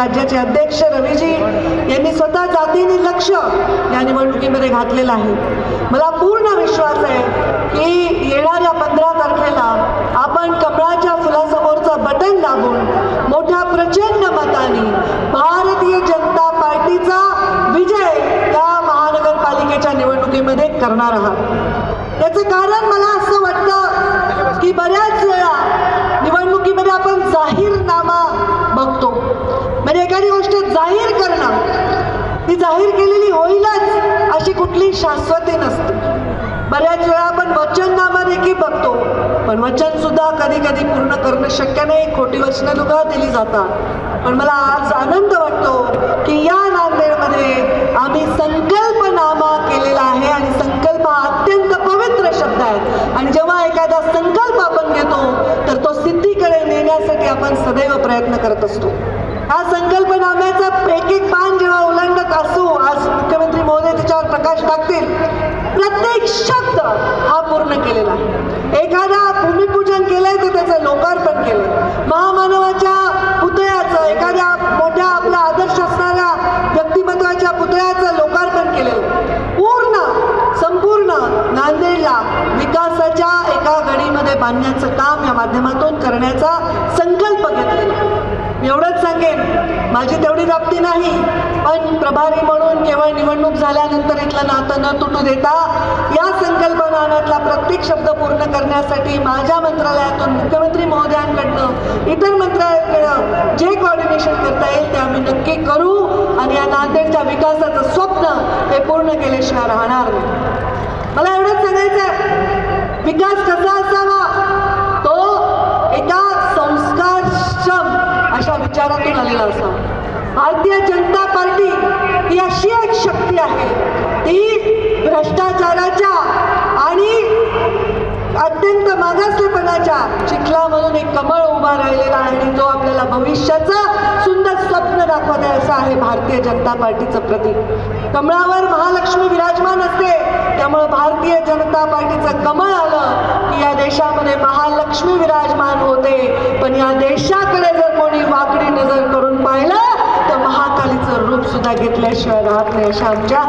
राज्याचे अध्यक्ष रवीजी यांनी स्वतः जातीने लक्ष या निवडणुकीमध्ये घातलेलं आहे. मला पूर्ण विश्वास आहे की येणाऱ्या पंधरा तारखेला आपण कमळाच्या फुलासमोरचं बटन दाबून मोठ्या प्रचंड मताने भारतीय जनता पार्टीचा विजय या महानगरपालिकेच्या निवडणुकीमध्ये करणार आहात. याचं कारण मला असं वाटतं की बऱ्याच वेळा निवडणुकीमध्ये आपण जाहीरनामा बघतो. एखादी गोष्ट जाहीर करणं ती जाहीर केलेली होईलच अशी कुठली शाश्वती नसते. बऱ्याच वेळा आपण वचननामा देखील बघतो. पण वचन सुद्धा कधी कधी पूर्ण करणं शक्य नाही. खोटी वचनं सुद्धा दिली जातात. पण मला आज आनंद वाटतो की या नांदेडमध्ये आम्ही संकल्पनामा केलेला आहे आणि संकल्प हा अत्यंत पवित्र शब्द आहे. आणि जेव्हा एखादा संकल्प आपण घेतो तर तो सिद्धीकडे नेण्यासाठी आपण सदैव प्रयत्न करत असतो. हा संकल्पनाम्याचा एक एक पान जेव्हा ओलांडत असू आज मुख्यमंत्री महोदय त्याच्यावर प्रकाश टाकतील प्रत्येक शब्द हा पूर्ण केलेला आहे. एखादा भूमिपूजन केलंय तर त्याचं लोकार्पण केलंय महामानवाच्या पुतळ्याचं एखाद्या मोठ्या आपल्या आदर्श असणाऱ्या व्यक्तिमत्वाच्या पुतळ्याचं लोकार्पण केलेलं आहे. पूर्ण संपूर्ण नांदेडला विकासाच्या एका गडीमध्ये बांधण्याचं काम या माध्यमातून करण्याचा संकल्प घेतलेला आहे. मी एवढंच सांगेन माझी तेवढी जाप्ती नाही. पण प्रभारी म्हणून केवळ निवडणूक झाल्यानंतर इथलं नातं न तुटू देता या संकल्पनातला प्रत्येक शब्द पूर्ण करण्यासाठी माझ्या मंत्रालयातून मुख्यमंत्री महोदयांकडनं इतर मंत्रालयाकडं जे कॉर्डिनेशन करता येईल ते आम्ही नक्की करू आणि या नांदेडच्या विकासाचं स्वप्न हे पूर्ण केल्याशिवाय राहणार नाही. मला एवढंच सांगायचं आहे विकास कसा असावा विचारातून आलेला असावा भारतीय जनता पार्टी ही अशी एक शक्ती आहे. ती भ्रष्टाचाराच्या आणि अत्यंत मागासलेपणाच्या चिखलामधून एक कमळ उभा राहिलेला आहे आणि जो आपल्याला भविष्याचं सुंदर स्वप्न दाखवत आहे असं आहे भारतीय जनता पार्टीचं प्रतीक. कमळावर महालक्ष्मी विराजमान असते. त्यामुळं भारतीय जनता पार्टीचं कमळ आलं की या देशामध्ये महालक्ष्मी विराजमान होते. पण या देशाकडे जर कोणी वाकडी नजर करून पाहिलं तर महाकालीचं रूप सुद्धा घेतल्याशिवाय राहत नाही अशा आमच्या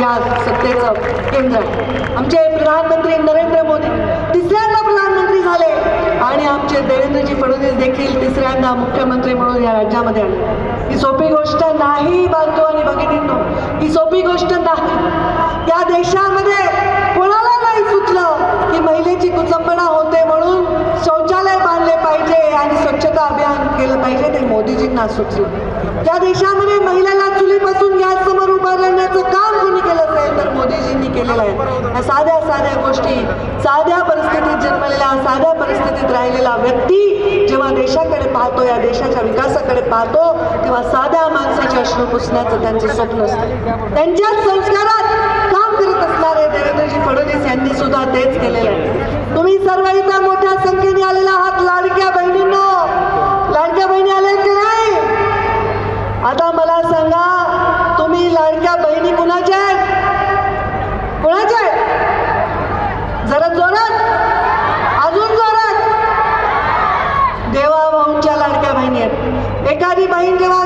या सत्तेचं केंद्र. आहे आमचे प्रधानमंत्री नरेंद्र मोदी तिसऱ्यांदा प्रधानमंत्री झाले आणि आमचे देवेंद्रजी फडणवीस देखील तिसऱ्यांदा मुख्यमंत्री म्हणून या राज्यामध्ये आले. ही सोपी गोष्ट नाही बांधतो आणि भगिनींनो. ही सोपी गोष्ट नाही. त्या देशामध्ये कोणाला नाही सुचलं की महिलेची कुचंबणा होते म्हणून शौचालय बांधले पाहिजे आणि स्वच्छता अभियान केलं पाहिजे ते मोदीजींना सुचलं. त्या देशामध्ये महिलेला चुलीपासून गॅस समोर उभा राहण्याचं काम कोणी केलं नाही तर मोदीजींनी केलेलं आहे. या साध्या साध्या गोष्टी साध्या परिस्थितीत जन्मलेला साध्या परिस्थितीत राहिलेला व्यक्ती जेव्हा देशाकडे पाहतो या देशाच्या विकासाकडे पाहतो तेव्हा साध्या माणसाचे अश्रू पुसण्याचं त्यांचं स्वप्न असतं. त्यांच्याच संस्कारात काम करत असणारे देवेंद्रजी फडणवीस यांनी सुद्धा तेच केलेलं आहे. तुम्ही सर्व इथं मोठ्या संख्येने आलेला आहात लाडक्या बहिणींनो लाडक्या बहिणी आल्या की नाही आता मला सांगा तुम्ही लाडक्या बहिणी कुणाच्या आहेत कुणाच्या आहेत जरा जोरात अजून जोरात देवा भाऊंच्या लाडक्या बहिणी आहेत एखादी बहीण जेव्हा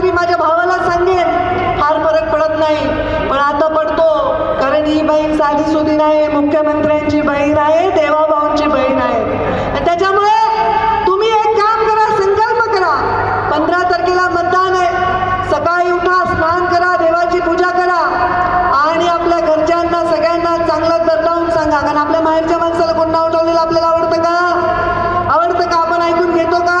सांगते माझ्या भावाला सांगेन. फार फरक पडत नाही. पण आता पडतो. कारण ही बहीण साधी सुधी नाही. मुख्यमंत्र्यांची बहीण आहे. देवाभाऊंची बहीण आहे. त्याच्यामुळे तुम्ही एक काम करा संकल्प करा. पंधरा तारखेला मतदान आहे. सकाळी उठा स्नान करा देवाची पूजा करा. आणि आपल्या घरच्यांना सगळ्यांना चांगला दरलावून सांगा. कारण आपल्या माहेरच्या माणसाला कोण नाव ठेवलेलं आपल्याला आवडतं का आवडतं का आपण ऐकून घेतो का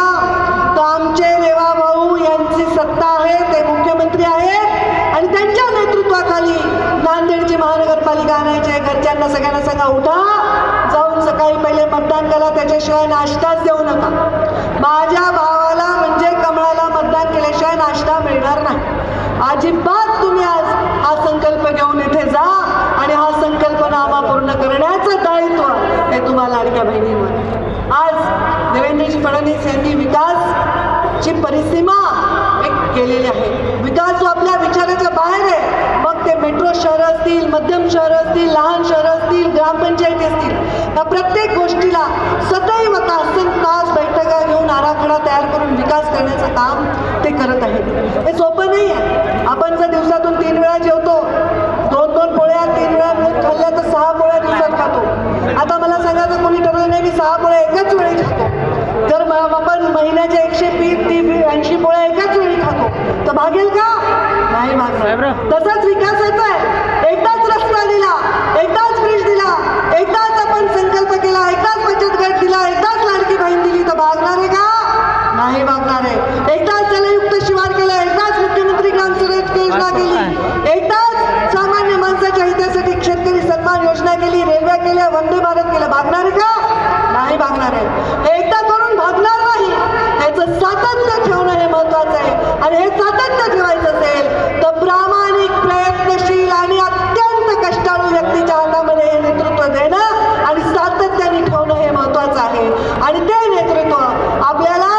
तर आमचे देवा भाऊ यांची सत्ता आहे ते मुख्यमंत्री आहेत आणि त्यांच्या नेतृत्वाखाली नांदेडची महानगरपालिका आणायची आहे घरच्यांना सगळ्यांना सांगा उठा जाऊन सकाळी पहिले मतदान करा त्याच्याशिवाय नाश्ताच देऊ नका. माझ्या भावाला म्हणजे कमळाला मतदान केल्याशिवाय नाश्ता मिळणार नाही. अजिबात तुम्ही आज हा संकल्प घेऊन इथे जा आणि हा संकल्प नामा पूर्ण करण्याचं दायित्व हे तुम्हाला लाडक्या बहिणींवर आज देवेंद्रजी फडणवीस यांनी विकासची परिसीमा एक केलेली आहे. विकास जो आपल्या विचार बाहेर आहे मग ते मेट्रो शहरं असतील मध्यम शहरं असतील लहान शहरं असतील ग्रामपंचायती असतील या प्रत्येक गोष्टीला सदैव तासन तास बैठका घेऊन आराखडा तयार करून विकास करण्याचं काम ते करत आहेत. हे सोपं नाही आहे. आपण जर दिवसातून तीन वेळा जेवतो दोन दोन पोळ्या तीन वेळा मिळून खाल्ल्या तर सहा पोळ्या दिवसात खातो. आता मला सांगायचं कोणी ठरवलं नाही मी सहा पोळ्या एकाच वेळी खातो. जर आपण महिन्याच्या एकशे तीस ती ऐंशी पोळ्या एकाच वेळी खातो. तर भागेल का? नाही भागणार तसाच विकास आहे एकदाच रस्ता दिला एकदाच ब्रिज दिला एकदाच आपण संकल्प केला एकदाच बचत गट दिला एकदाच लाडकी बहीण दिली तर भागणार आहे का नाही भागणार आहे एकदाच जलयुक्त शिवार केलं एकदाच मुख्यमंत्री ग्राम स्वराज योजना केली एकदाच सामान्य माणसाच्या हितासाठी शेतकरी सन्मान योजना केली रेल्वे केल्या वंदे भारत केलं भागणार आहे का नाही भागणार आहे हे एकदा करून भागणार नाही ह्याचं सातत्य ठेवणं हे महत्वाचं आहे आणि हे सातत्य ठेवायचं असेल तर प्रामाणिक प्रयत्नशील आणि अत्यंत कष्टाळू व्यक्तीच्या हातामध्ये हे नेतृत्व देणं आणि सातत्याने ठेवणं हे महत्वाचं आहे आणि ते नेतृत्व आपल्याला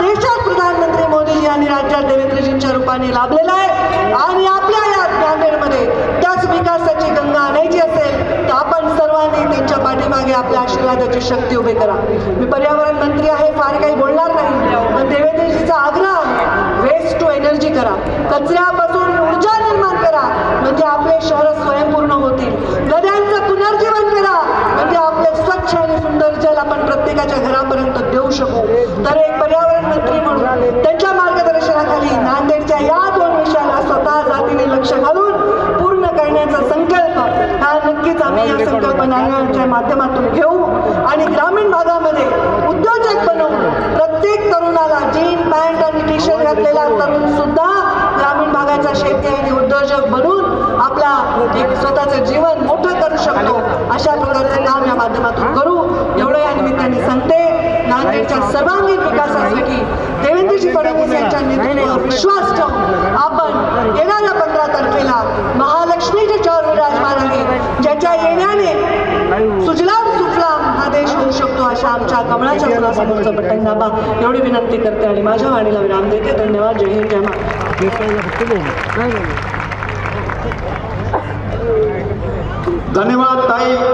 देशात प्रधानमंत्री मोदीजी आणि राज्यात देवेंद्रजींच्या रूपाने लाभलेला आहे. आणि आपल्या या नांदेडमध्ये त्याच विकासाची गंगा आणायची असेल तर आपण सर्वांनी त्यांच्या पाठीमागे आपल्या आशीर्वादाची शक्ती उभी करा. मी पर्यावरण मंत्री आहे फार काही बोलणार नाही. पण देवेंद्रजीचा आग्रह आहे वेस्ट टू एनर्जी करा. कचऱ्यापासून ऊर्जा निर्माण करा. म्हणजे आपले शहर स्वयंपूर्ण होतील. नद्यांचं पुनर्जीवन करा. म्हणजे आपले स्वच्छ आणि सुंदर जल आपण प्रत्येकाच्या घरापर्यंत देऊ शकू. तर एक पर्यावरण मंत्री म्हणून त्यांच्या मार्गदर्शनाखाली नांदेडच्या या दोन विषयाला स्वतः जातीने लक्ष घालून पूर्ण करण्याचा संकल्प हा नक्कीच आम्ही या संकल्पनांच्या माध्यमातून घेऊ आणि ग्रामीण भागामध्ये उद्योजक बनवून प्रत्येक तरुणाला जीन पॅन्ट आणि टी शर्ट घातलेला तरुण सुद्धा ग्रामीण भागाचा शेती आणि उद्योजक बनून आपला एक स्वतःचं जीवन मोठं करू शकतो. अशा प्रकारचं काम या माध्यमातून करू. एवढं या निमित्ताने सांगते. नांदेडच्या सर्वांगीण विकासासाठी देवेंद्रजी फडणवीस यांच्या नेतृत्वावर विश्वास ठेवून आपण येणाऱ्या पंधरा तारखेला महालक्ष्मीचे चौर विराजमान आहे ज्याच्या येण्याने सुजलाम सुफलाम हा देश होऊ शकतो अशा आमच्या कमळाच्या फुलासमोरचं बटन दाबा एवढी विनंती करते आणि माझ्या वाणीला विराम देते. धन्यवाद. जय हिंद जय महाराष्ट्र. धन्यवाद ताई.